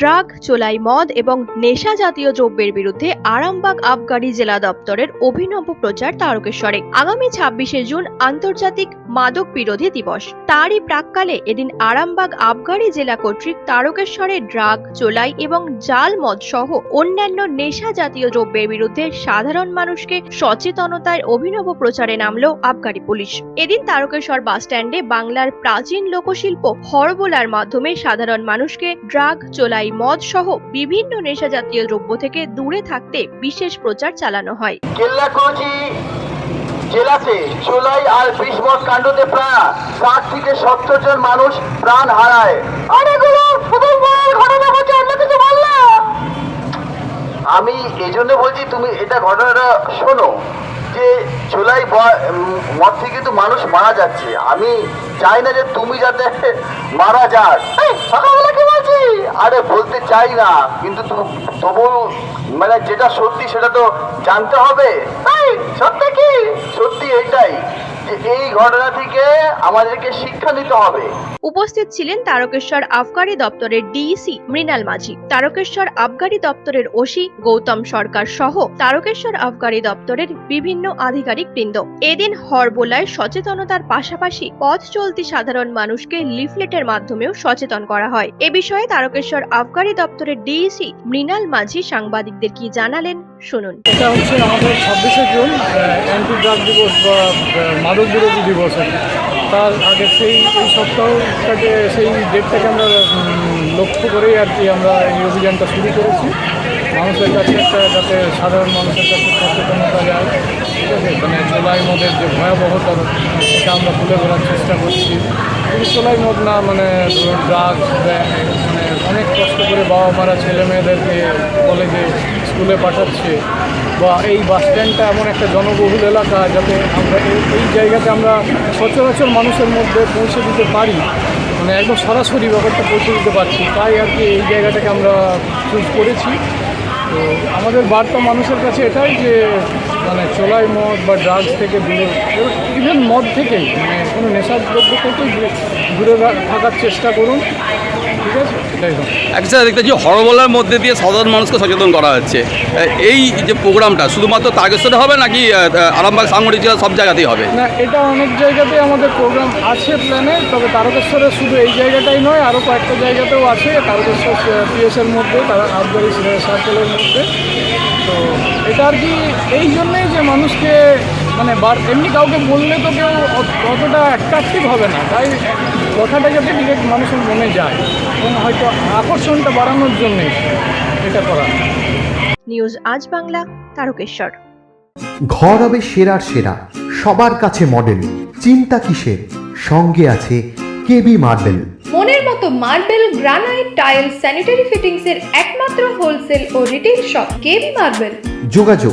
Drug, চোলাই মদ এবং নেশা জাতীয় দ্রব্যের বিরুদ্ধে আরামবাগ আবগারি জেলা দপ্তরের অভিনব প্রচার তারকেশ্বরে। আগামী ছাব্বিশে জুন আন্তর্জাতিক মাদক বিরোধী দিবস। তারই প্রাককালে এদিন আরামবাগ আবগারি জেলা কর্তৃক তারকেশ্বরে ড্রাগ, চোলাই এবং জাল মদ সহ অন্যান্য নেশা জাতীয় দ্রব্যের বিরুদ্ধে সাধারণ মানুষকে সচেতনতার অভিনব প্রচারে নামলো আবগারি পুলিশ। এদিন তারকেশ্বর বাস স্ট্যান্ডে বাংলার প্রাচীন লোকশিল্প হরবোলার মাধ্যমে সাধারণ মানুষকে ড্রাগ, চোলাই মদ সহ বিভিন্ন নেশা জাতীয় দ্রব্য থেকে দূরে থাকতে বিশেষ প্রচার চালানো হয়। জেলাতে চোলাই আর বিস্মত কাণ্ডতে প্রায় ষাট থেকে সত্তর জন মানুষ প্রাণ হারায়। অনেকগুলো ঘটনা বলছে অন্য কিছু বলল আমি এই জন্য বলছি তুমি এটা ঘটনাটা শোনো। যে জুলাই মদ কিন্তু মানুষ মারা যাচ্ছে। আমি চাই না যে তুমি যাতে মারা যাক। সকালবেলা কি বলছি? আরে বলতে চাই না কিন্তু তবু মানে যেটা সত্যি সেটা তো জানতে হবে। সত্যি কি? সত্যি এইটাই যে এই ঘটনা থেকে আমাদেরকে শিক্ষা নিতে হবে। উপস্থিত ছিলেন তারকেশ্বর আবগারি দপ্তরের ডিইসি মৃণাল মাঝি তারকেশ্বর আবগারি দপ্তরের ওসি গৌতম সরকার সহ তারকেশ্বর আবগারি দপ্তরের বিভিন্ন আধিকারিক বৃন্দ। এদিন হরবোলায় সচেতনতার পাশাপাশি পথ চলতি সাধারণ মানুষকে লিফলেটের মাধ্যমেও সচেতন করা হয়। এ বিষয়ে তারকেশ্বর আবগারি দপ্তরের ডিইসি মৃণাল মাঝি সাংবাদিকদের কি জানালেন শুনুন। এটা হচ্ছে আমাদের ছাব্বিশে জুন অ্যান্টি ড্রাগ দিবস বা মাদক বিরোধী দিবস তার আগে সেই এই সপ্তাহটাকে, সেই ডেটটাকে আমরা লক্ষ্য করেই আর কি আমরা এই অভিযানটা শুরু করেছি। মানুষের কাছে একটা যাতে সাধারণ মানুষের কাছে সচেতনতা যায়, ঠিক আছে? মানে চোলাই মদের যে ভয়াবহতা, সেটা আমরা তুলে ধরার চেষ্টা করছি। শুধু চোলাই মদ না মানে ড্রাগস মানে অনেক কষ্ট করে বাবা মারা ছেলে মেয়েদেরকে কলেজে স্কুলে পাঠাচ্ছে বা এই বাস স্ট্যান্ডটা এমন একটা জনবহুল এলাকা যাতে আমরা এই জায়গাতে আমরা সচরাচর মানুষের মধ্যে পৌঁছে দিতে পারি। মানে একদম সরাসরি ব্যাপারটা পৌঁছে দিতে পারছি। তাই আর কি এই জায়গাটাকে আমরা চুজ করেছি। তো আমাদের বার্তা মানুষের কাছে এটাই যে মানে চোলাই মদ বা ড্রাগস থেকে দূরে ইভেন মদ থেকেই মানে কোনো নেশার দ্রব্য থেকেই দূরে থাকার চেষ্টা করুন। একটা দেখতেছি হরবলার মধ্যে দিয়ে সাধারণ মানুষকে সচেতন করা হচ্ছে। এই যে প্রোগ্রামটা শুধুমাত্র তারকেশ্বরে হবে নাকি আরামবাগ সাংগঠনিক জেলা সব জায়গাতেই হবে? না এটা অনেক জায়গাতেই আমাদের প্রোগ্রাম আছে প্ল্যানে তবে তারকেশ্বরে শুধু এই জায়গাটাই নয় আরও কয়েকটা জায়গাতেও আছে তারকেশ্বর পিএসের মধ্যে তারা আবগারি সার্কেলের মধ্যে। তো এটা আর কি এই জন্যেই যে মানুষকে মানে বার এমনি কাউকে বললে তো কেউ অত- অতটা অ্যাট্রাকটিভ হবে না। তাই কথাটা যাতে ডিরেক্ট মানুষের মনে যায়। এবং হয়তো আকর্ষণটা বাড়ানোর জন্যে এটা করা। নিউজ আজ বাংলা তারকেশ্বর। ঘর হবে সেরার সেরা সবার কাছে মডেল চিন্তা কিসের? সঙ্গে আছে কেবি মার্বেল। মনের মতো marble granite tile sanitary fittings এর একমাত্র হোলসেল ও রিটেল শপ কেবি মার্বেল। যোগাযোগ